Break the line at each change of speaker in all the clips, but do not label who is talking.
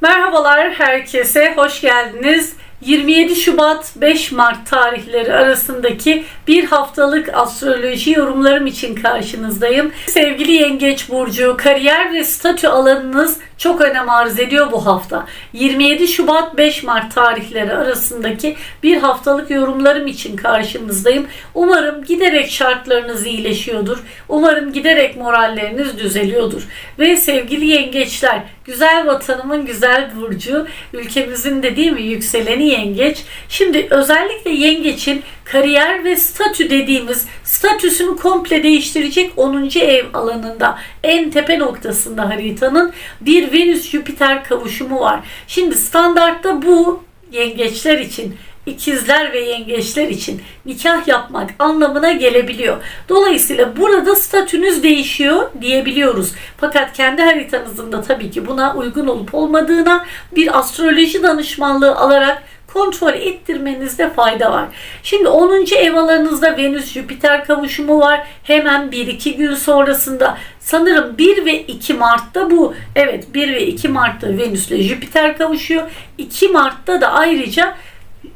Merhabalar herkese, hoş geldiniz. 27 Şubat 5 Mart tarihleri arasındaki bir haftalık astroloji yorumlarım için karşınızdayım. Sevgili Yengeç Burcu, kariyer ve statü alanınız çok önem arz ediyor bu hafta. 27 Şubat 5 Mart tarihleri arasındaki bir haftalık yorumlarım için karşınızdayım. Umarım giderek şartlarınız iyileşiyordur. Umarım giderek moralleriniz düzeliyordur. Ve sevgili yengeçler, güzel vatanımın güzel burcu, ülkemizin de değil mi yükseleni yengeç. Şimdi özellikle yengeçin kariyer ve statü dediğimiz statüsünü komple değiştirecek 10. ev alanında en tepe noktasında haritanın bir Venüs-Jüpiter kavuşumu var. Şimdi standartta bu yengeçler için ikizler ve yengeçler için nikah yapmak anlamına gelebiliyor. Dolayısıyla burada statünüz değişiyor diyebiliyoruz. Fakat kendi haritanızın da tabii ki buna uygun olup olmadığına bir astroloji danışmanlığı alarak kontrol ettirmenizde fayda var. Şimdi 10. ev alanınızda Venüs Jüpiter kavuşumu var. Hemen 1-2 gün sonrasında sanırım 1 ve 2 Mart'ta bu evet 1 ve 2 Mart'ta Venüs ile Jüpiter kavuşuyor. 2 Mart'ta da ayrıca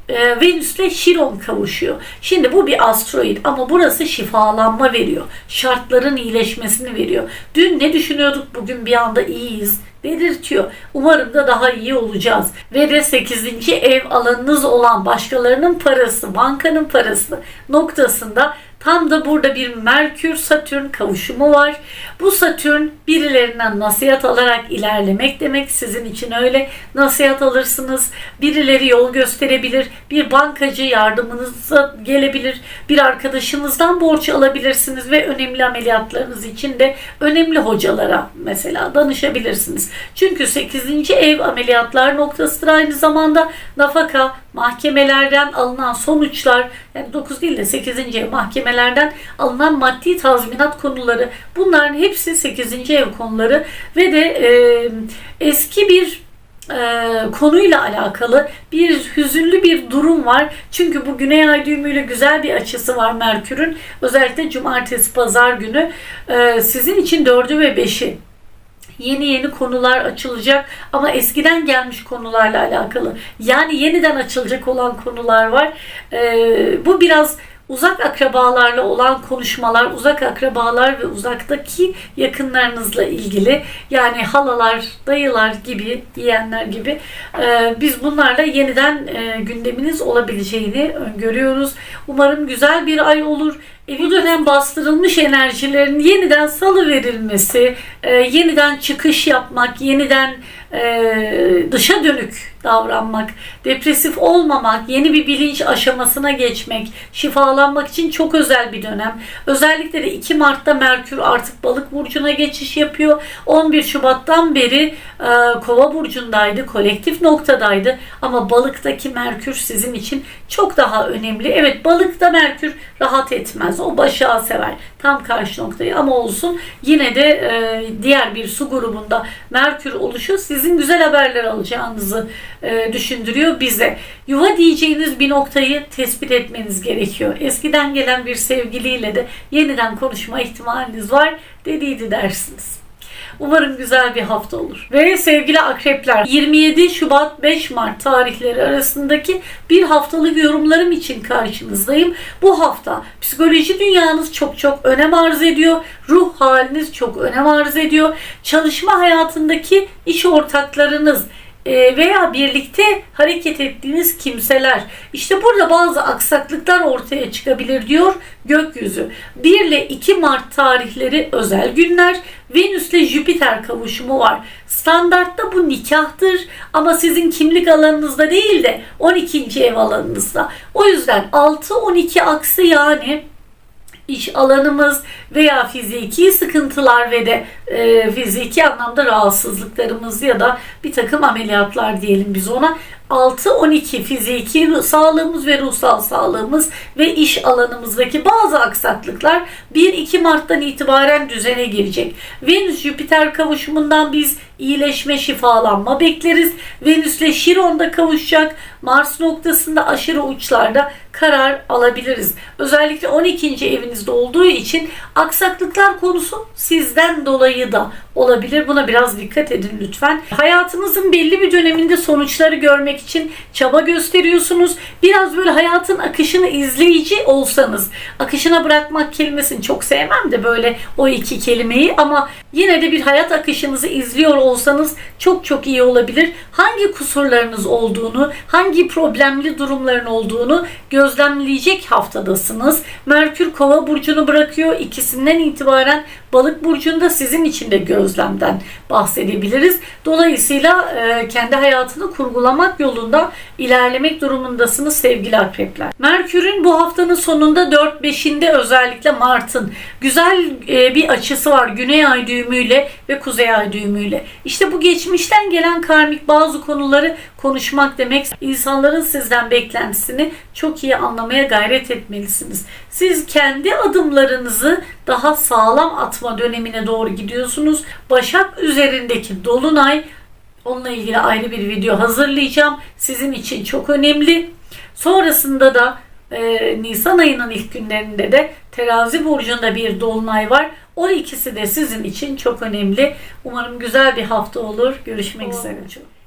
e, Venüs'le Şiron kavuşuyor. Şimdi bu bir asteroid ama burası şifalanma veriyor. Şartların iyileşmesini veriyor. Dün ne düşünüyorduk bugün bir anda iyiyiz belirtiyor. Umarım da daha iyi olacağız. Ve de 8. ev alanınız olan başkalarının parası, bankanın parası noktasında Tam da burada bir Merkür Satürn kavuşumu var. Bu Satürn birilerinden nasihat alarak ilerlemek demek. Sizin için öyle nasihat alırsınız. Birileri yol gösterebilir. Bir bankacı yardımınıza gelebilir. Bir arkadaşınızdan borç alabilirsiniz ve önemli ameliyatlarınız için de önemli hocalara mesela danışabilirsiniz. Çünkü 8. ev ameliyatlar noktasıdır aynı zamanda nafaka, mahkemelerden alınan sonuçlar yani 9 değil de 8. ev mahkemelerden alınan maddi tazminat konuları bunların hepsi 8. ev konuları ve de e, eski bir e, konuyla alakalı bir hüzünlü bir durum var. Çünkü bu Güney Ay düğümüyle güzel bir açısı var Merkür'ün. Özellikle cumartesi pazar günü e, sizin için 4'ü ve 5'i yeni yeni konular açılacak ama eskiden gelmiş konularla alakalı. Yani yeniden açılacak olan konular var. Ee, bu biraz uzak akrabalarla olan konuşmalar, uzak akrabalar ve uzaktaki yakınlarınızla ilgili yani halalar, dayılar gibi diyenler gibi e, biz bunlarla yeniden e, gündeminiz olabileceğini öngörüyoruz. Umarım güzel bir ay olur. E, bu dönem bastırılmış enerjilerin yeniden salı verilmesi, e, yeniden çıkış yapmak, yeniden e, dışa dönük davranmak, depresif olmamak, yeni bir bilinç aşamasına geçmek, şifalanmak için çok özel bir dönem. Özellikle de 2 Mart'ta Merkür artık balık burcuna geçiş yapıyor. 11 Şubat'tan beri e, Kova burcundaydı, kolektif noktadaydı ama balıktaki Merkür sizin için çok daha önemli. Evet balıkta Merkür rahat etmez. O başağı sever. Tam karşı noktayı ama olsun yine de e, diğer bir su grubunda Merkür oluşu sizin güzel haberler alacağınızı e, düşündürüyor bize. Yuva diyeceğiniz bir noktayı tespit etmeniz gerekiyor. Eskiden gelen bir sevgiliyle de yeniden konuşma ihtimaliniz var dediydi dersiniz. Umarım güzel bir hafta olur. Ve sevgili akrepler 27 Şubat 5 Mart tarihleri arasındaki bir haftalık yorumlarım için karşınızdayım. Bu hafta psikoloji dünyanız çok çok önem arz ediyor. Ruh haliniz çok önem arz ediyor. Çalışma hayatındaki iş ortaklarınız, veya birlikte hareket ettiğiniz kimseler. İşte burada bazı aksaklıklar ortaya çıkabilir diyor gökyüzü. 1 ile 2 Mart tarihleri özel günler. Venüs ile Jüpiter kavuşumu var. Standartta bu nikahtır ama sizin kimlik alanınızda değil de 12. ev alanınızda. O yüzden 6-12 aksı yani iş alanımız veya fiziki sıkıntılar ve de e, fiziki anlamda rahatsızlıklarımız ya da bir takım ameliyatlar diyelim biz ona 6-12 fiziki sağlığımız ve ruhsal sağlığımız ve iş alanımızdaki bazı aksaklıklar 1-2 Mart'tan itibaren düzene girecek. Venüs-Jüpiter kavuşumundan biz iyileşme, şifalanma bekleriz. Venüs'le Şiron'da kavuşacak. Mars noktasında aşırı uçlarda karar alabiliriz. Özellikle 12. evinizde olduğu için aksaklıklar konusu sizden dolayı da olabilir. Buna biraz dikkat edin lütfen. Hayatınızın belli bir döneminde sonuçları görmek için çaba gösteriyorsunuz. Biraz böyle hayatın akışını izleyici olsanız, akışına bırakmak kelimesini çok sevmem de böyle o iki kelimeyi ama yine de bir hayat akışınızı izliyor olsanız çok çok iyi olabilir. Hangi kusurlarınız olduğunu, hangi problemli durumların olduğunu gözlemleyecek haftadasınız. Merkür Kova burcunu bırakıyor. İkisinden itibaren Balık burcunda sizin için de gözlemden bahsedebiliriz. Dolayısıyla e, kendi hayatını kurgulamak yolunda ilerlemek durumundasınız sevgili akrepler. Merkür'ün bu haftanın sonunda 4-5'inde özellikle Mart'ın güzel e, bir açısı var. Güney ay düğümüyle ve kuzey ay düğümüyle. İşte bu geçmişten gelen karmik bazı konuları konuşmak demek. İnsanların sizden beklentisini çok iyi anlamaya gayret etmelisiniz. Siz kendi adımlarınızı daha sağlam atma dönemine doğru gidiyorsunuz. Başak üzerindeki dolunay onunla ilgili ayrı bir video hazırlayacağım. Sizin için çok önemli. Sonrasında da e, Nisan ayının ilk günlerinde de terazi burcunda bir dolunay var. O ikisi de sizin için çok önemli. Umarım güzel bir hafta olur. Görüşmek üzere.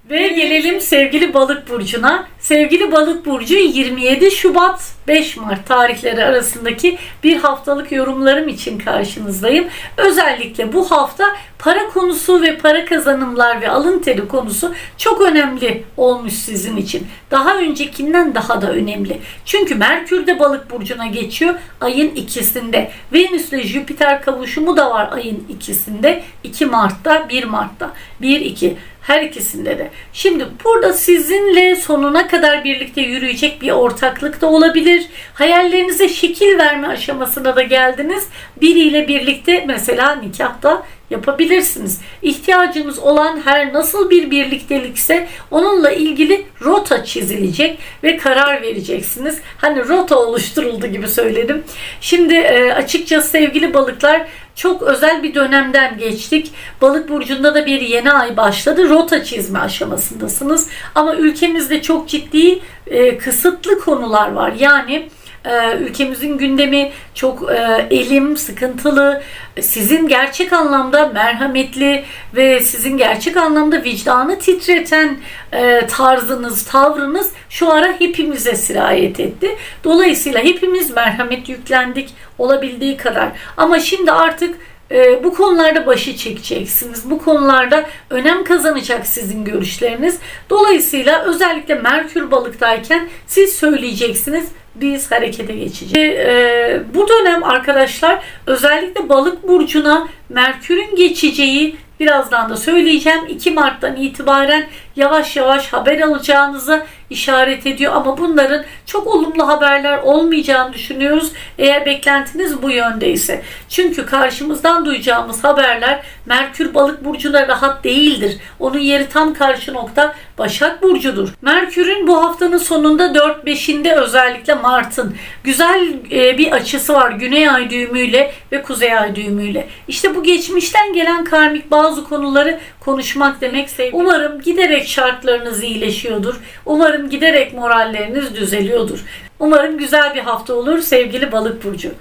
Ve gelelim sevgili balık burcuna. Sevgili balık burcu 27 Şubat 5 Mart tarihleri arasındaki bir haftalık yorumlarım için karşınızdayım. Özellikle bu hafta para konusu ve para kazanımlar ve alın teri konusu çok önemli olmuş sizin için. Daha öncekinden daha da önemli. Çünkü Merkür de balık burcuna geçiyor ayın ikisinde. Venüs ile Jüpiter kavuşumu da var ayın ikisinde. 2 Mart'ta 1 Mart'ta 1-2 her ikisinde de. Şimdi burada sizinle sonuna kadar birlikte yürüyecek bir ortaklık da olabilir. Hayallerinize şekil verme aşamasına da geldiniz. Biriyle birlikte mesela nikahta yapabilirsiniz. İhtiyacınız olan her nasıl bir birliktelikse onunla ilgili rota çizilecek ve karar vereceksiniz. Hani rota oluşturuldu gibi söyledim. Şimdi e, açıkçası sevgili balıklar çok özel bir dönemden geçtik. Balık burcunda da bir yeni ay başladı. Rota çizme aşamasındasınız. Ama ülkemizde çok ciddi e, kısıtlı konular var. Yani ee, ülkemizin gündemi çok e, elim, sıkıntılı. Sizin gerçek anlamda merhametli ve sizin gerçek anlamda vicdanı titreten e, tarzınız, tavrınız şu ara hepimize sirayet etti. Dolayısıyla hepimiz merhamet yüklendik olabildiği kadar. Ama şimdi artık e, bu konularda başı çekeceksiniz. Bu konularda önem kazanacak sizin görüşleriniz. Dolayısıyla özellikle Merkür balıktayken siz söyleyeceksiniz biz harekete geçeceğiz. E, bu dönem arkadaşlar özellikle balık burcuna Merkür'ün geçeceği birazdan da söyleyeceğim. 2 Mart'tan itibaren yavaş yavaş haber alacağınızı işaret ediyor ama bunların çok olumlu haberler olmayacağını düşünüyoruz eğer beklentiniz bu yöndeyse. Çünkü karşımızdan duyacağımız haberler Merkür balık burcuna rahat değildir. Onun yeri tam karşı nokta Başak Burcu'dur. Merkür'ün bu haftanın sonunda 4-5'inde özellikle Mart'ın güzel e, bir açısı var. Güney ay düğümüyle ve kuzey ay düğümüyle. İşte bu geçmişten gelen karmik bazı konuları konuşmak demek. Umarım giderek şartlarınız iyileşiyordur. Umarım giderek moralleriniz düzeliyordur. Umarım güzel bir hafta olur sevgili balık burcu.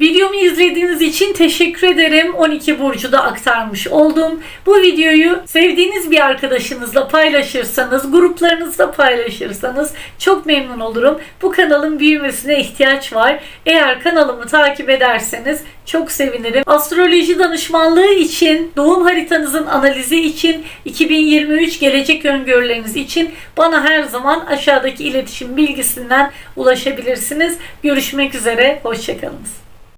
Videomu izlediğiniz için teşekkür ederim. 12 burcu da aktarmış oldum. Bu videoyu sevdiğiniz bir arkadaşınızla paylaşırsanız, gruplarınızda paylaşırsanız çok memnun olurum. Bu kanalın büyümesine ihtiyaç var. Eğer kanalımı takip ederseniz çok sevinirim. Astroloji danışmanlığı için, doğum haritanızın analizi için, 2023 gelecek öngörüleriniz için bana her zaman aşağıdaki iletişim bilgisinden ulaşabilirsiniz. Görüşmek üzere, hoşçakalınız.